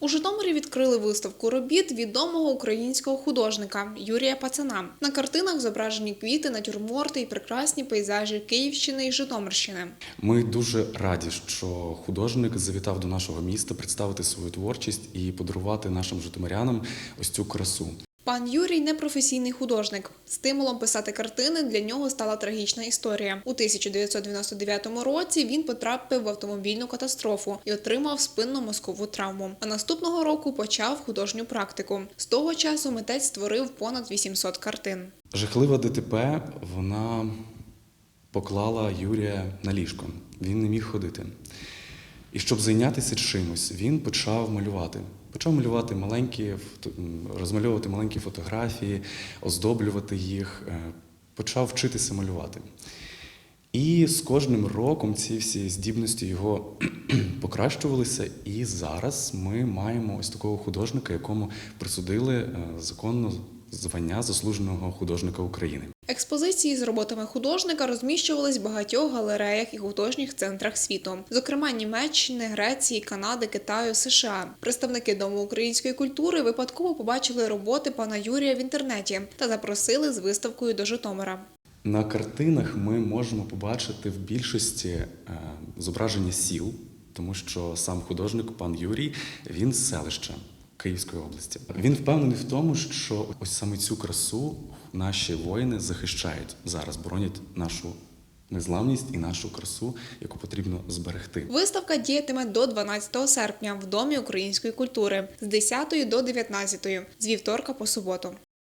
У Житомирі відкрили виставку робіт відомого українського художника Юрія Пацана. На картинах зображені квіти, натюрморти і прекрасні пейзажі Київщини і Житомирщини. Ми дуже раді, що художник завітав до нашого міста представити свою творчість і подарувати нашим житомирянам ось цю красу. Пан Юрій не професійний художник. Стимулом писати картини для нього стала трагічна історія. У 1999 році він потрапив в автомобільну катастрофу і отримав спинно-мозкову травму. А наступного року почав художню практику. З того часу митець створив понад 800 картин. Жахлива ДТП вона поклала Юрія на ліжко. Він не міг ходити. І щоб зайнятися чимось, він почав малювати. Почав малювати маленькі, розмальовувати маленькі фотографії, оздоблювати їх, е, почав вчитися малювати. І з кожним роком ці всі здібності його покращувалися. І зараз ми маємо ось такого художника, якому присудили е, законно звання заслуженого художника України. Експозиції з роботами художника розміщувались в багатьох галереях і художніх центрах світу, зокрема Німеччини, Греції, Канади, Китаю, США. Представники Дому української культури випадково побачили роботи пана Юрія в інтернеті та запросили з виставкою до Житомира. На картинах ми можемо побачити в більшості е, зображення сіл, тому що сам художник, пан Юрій, він з селища Київської області. Він впевнений в тому, що ось саме цю красу наші воїни захищають зараз, боронять нашу незламність і нашу красу, яку потрібно зберегти. Виставка діятиме до 12 серпня в Домі української культури з 10 до 19, з вівторка по суботу.